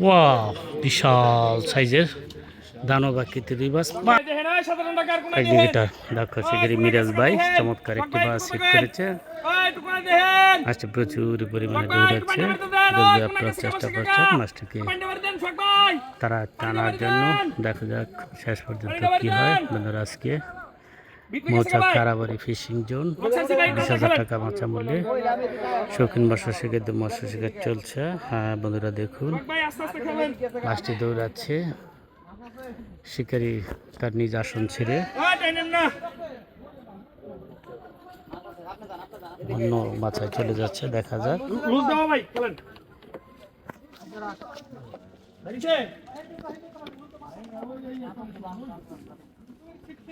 ওয়া বিশাল সাইজের দানব আকৃতির রুই মাছ বা- একদিকে এটা শিকারি মিরাজ ভাই, চমৎকার একটি মাছ হিট করেছে। মাছটি প্রচুর পরিমাণে দৌড়াচ্ছে যদি আপনারা চেষ্টা করছেন মাছটিকে তারা টানার জন্য। দেখা যাক শেষ পর্যন্ত কি হয়। বন্ধুরা, আজকে মৌচাক কারাবারি ফিশিং জোন। বিশ হাজার টাকা মাছা মূল্যে। শৌখিন মৎস্য শিকার মৎস্য শিকার চলছে। হ্যাঁ বন্ধুরা দেখুন। মাছটি দৌড়াচ্ছে। শিকারি তার নিজ আসন ছেড়ে। অন্য মাথায় চলে যাচ্ছে দেখা যাক।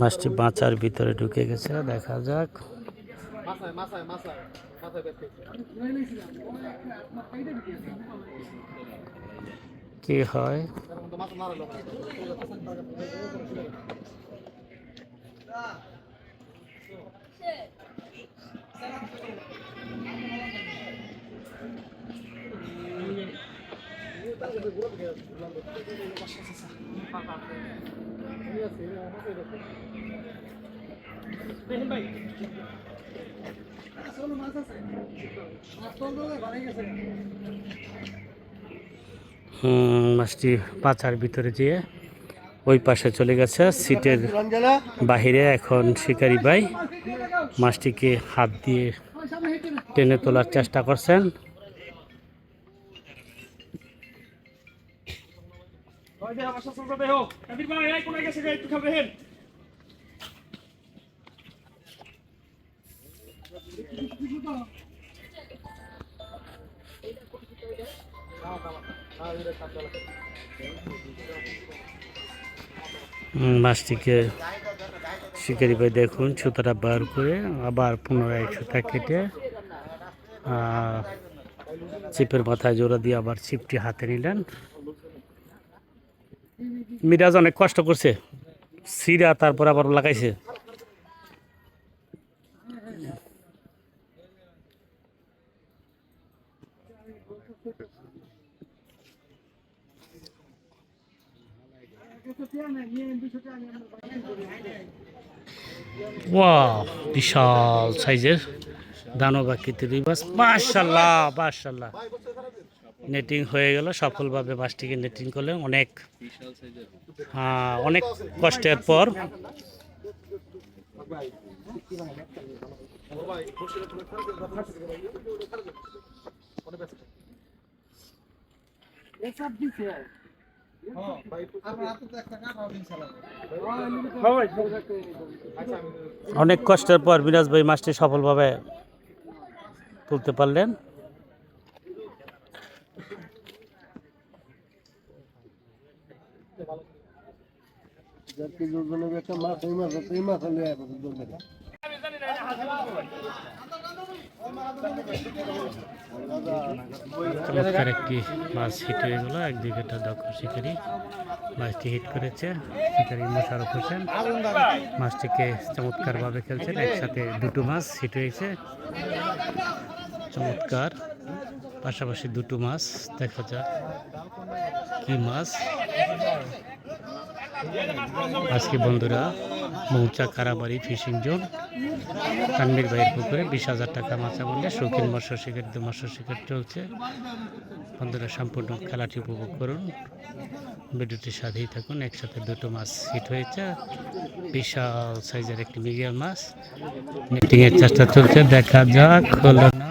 মাছটি বাঁচার ভিতরে ঢুকে গেছে দেখা যাক। কি হয়? মাছটি পাচার ভিতরে যেয়ে ওই পাশে চলে গেছে, সিটের বাহিরে এখন শিকারি ভাই। মাছটিকে হাত দিয়ে টেনে তোলার চেষ্টা করছেন। মাছটিকে শিকারি ভাই দেখুন, সুতাটা বার করে আবার পুনরায় সুতা কেটে ছিপের মাথায় জোড়া দিয়ে আবার ছিপটি হাতে নিলেন। মিরাজ অনেক কষ্ট করছে। সিরা তারপর আবার লাগাইছে। বিশাল সাইজের দানব আকৃতির মাশাল্লাহ মাশাল্লাহ। নেটিং হয়ে গেল, সফলভাবে মাছটিকে নেটিং করলে অনেক হ্যাঁ অনেক কষ্টের পর। অনেক কষ্টের পর মিরাজ ভাই মাছটি সফলভাবে তুলতে পারলেন। চমৎকার একটি মাছ হিট হয়ে গেল। একদিকে একটা দক্ষ শিকারি মাছটি হিট করেছে। শিকারি মোশারফ হোসেন। মাছটিকে চমৎকারভাবে খেলছেন। একসাথে দুটো মাছ হিট হয়েছে। চমৎকার। পাশাপাশি দুটো মাছ, দেখা যাক কি মাছ। আজকে বন্ধুরা, মৌচা কারাবাড়ি ফিশিং জোন তানবির ভাইয়ের পুকুরে বিশ হাজার টাকা মাছা বললে শৌখিন মৎস্য দু মৎস্য শিকার চলছে। বন্ধুরা, সম্পূর্ণ খেলাটি উপভোগ করুন। ভিডিওটির সাথেই থাকুন, একসাথে দুটো মাছ হিট হয়েছে। বিশাল সাইজের একটি মিডিয়াম মাছ। নেটিং এর চেষ্টা চলছে, দেখা যাক, হলো না।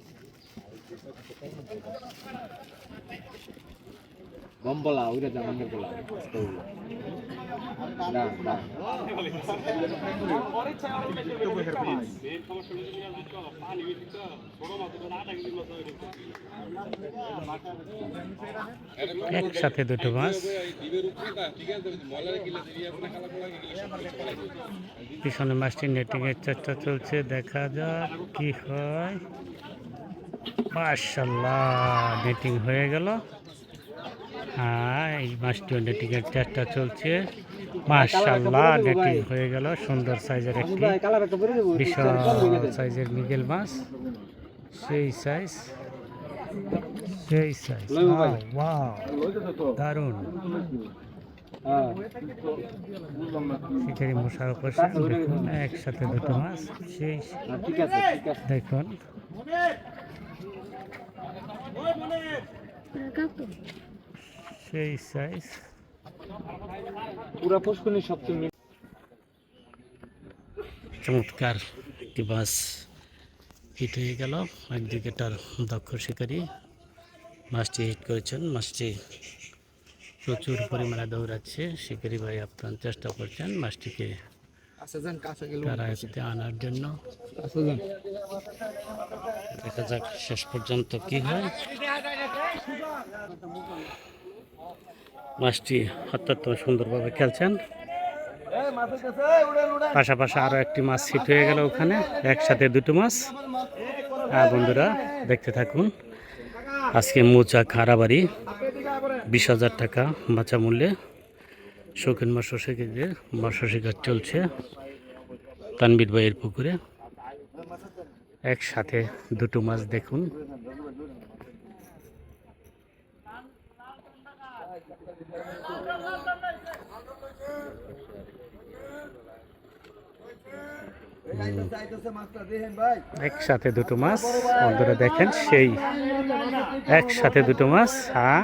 গম্বলা, ওইটা জামানের বলা না না। একসাথে দুটো মাছ। পিছনে মাছটি নেটিং এর চেষ্টা চলছে, দেখা যাক কি হয়। মার্শাল্লাহ নেটিং হয়ে গেল। হ্যাঁ এই মাছটিও নেটিং এর চেষ্টা চলছে। মার্শাল্লাহ নেটিং হয়ে গেল সুন্দর সাইজের একটি বিশাল সাইজের মিগেল মাছ। সেই সাইজ সেই সাইজ দারুণ। শিকারি মশার উপসে দেখুন একসাথে দুটো মাছ। সেই হ্যাঁ, দেখুন। সেই সাইজ পুরা পুষ্করণী সপ্তমী চমৎকার একটি মাছ হিট হয়ে গেল। একদিকে তার দক্ষ শিকারী। মাছটি হিট করেছেন। মাছটি প্রচুর পরিমাণে দৌড়াচ্ছে। শিকারি ভাই আপনার চেষ্টা করছেন। মাছটিকে আচ্ছা এতে আনার জন্য। আচ্ছা দেখা যাক শেষ পর্যন্ত কি হয়। মাছটি অত্যন্ত সুন্দরভাবে খেলছেন। পাশাপাশি আরও একটি মাছ হিট হয়ে গেল ওখানে। একসাথে দুটো মাছ। হ্যাঁ বন্ধুরা দেখতে থাকুন। আজকে মোচা খারাবাড়ি বিশ হাজার টাকা বাঁচা মূল্যে শৌখিন মাছ শিকারীদের মাছ শিকার চলছে, তানবির ভাইয়ের পুকুরে। একসাথে দুটো মাছ দেখুন। একসাথে দুটো মাছ বন্ধুরা দেখেন সেই একসাথে দুটো মাছ হ্যাঁ।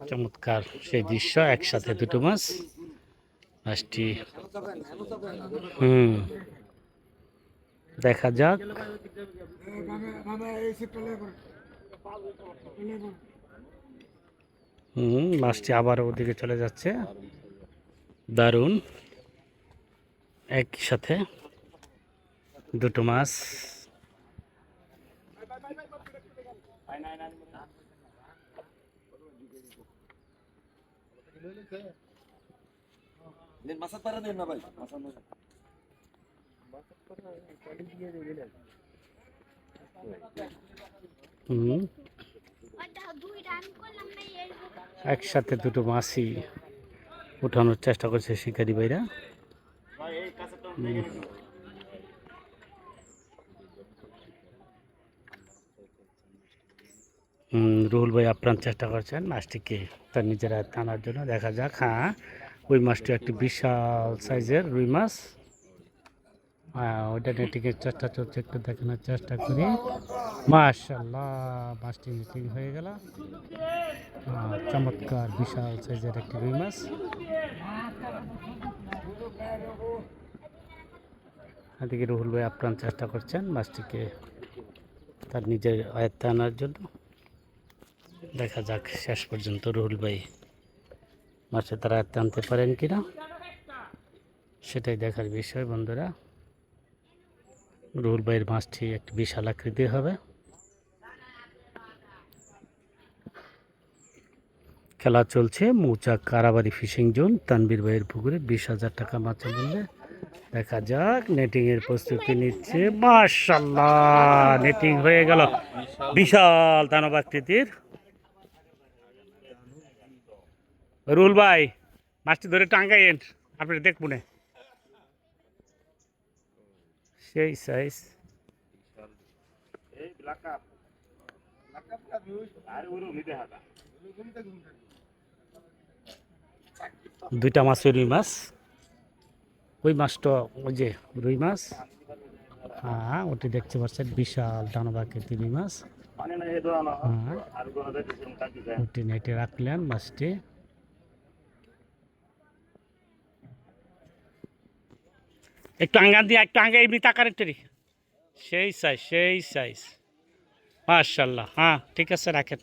চমৎকার সেই দৃশ্য, একসাথে দুটো মাছ। মাছটি, হুম, দেখা যাক। হুম, মাছটি আবার ওদিকে চলে যাচ্ছে। দারুণ। একই সাথে দুটো মাছ। মাথা পাড়া দেন না ভাই। একসাথে দুটো মাছই উঠানোর চেষ্টা করছে শিকারি ভাইরা হুম। হুম, রুহুল ভাই আপ্রাণ চেষ্টা করছেন মাছটিকে তার নিজেরা আনার জন্য। দেখা যাক হ্যাঁ ওই মাছটি একটি বিশাল সাইজের রুই মাছ। হ্যাঁ ওইটা নেটিংয়ের চেষ্টা চলছে, একটু দেখানোর চেষ্টা করি। মাশাল্লাহ মাছটি নেটিং হয়ে গেল। চমৎকার, বিশাল সাইজের একটি রুই মাছ। এদিকে রুহুল ভাই আপ্রাণ চেষ্টা করছেন মাছটিকে তার নিজের আয়ত্তে আনার জন্য। দেখা যাক, শেষ পর্যন্ত রুহুল ভাই মাছে তারা আনতে পারেন কিনা? সেটাই দেখার বিষয় বন্ধুরা। রুহুল ভাইয়ের মাছটি একটি বিশাল আকৃতির হবে। খেলা চলছে মৌচাক কারাবাড়ি ফিশিং জোন তানবীর ভাইয়ের পুকুরে বিশ হাজার টাকা মাছ মূল্যে। দেখা যাক নেটিং এর প্রস্তুতি নিচ্ছে। মাশাল্লাহ নেটিং হয়ে গেল। বিশাল দানব আকৃতির রুল ভাই মাছটি ধরে টাঙ্গাইয়েন আপনি দেখব না সেই সাইজ দুইটা মাছ রুই মাছ। ওই মাছটা ওই যে রুই মাছ। হ্যাঁ ওটি দেখতে পাচ্ছেন বিশাল ডানবা কেতি রুই মাছ। হ্যাঁ। ওটি নেটে রাখলেন মাছটি। একটু আঙ্গান দিয়ে, একটু আঙ্গা এমনি তাকার একটু সেই সাইজ সেই সাইজ মাশাল্লাহ হ্যাঁ ঠিক আছে, রাখেন।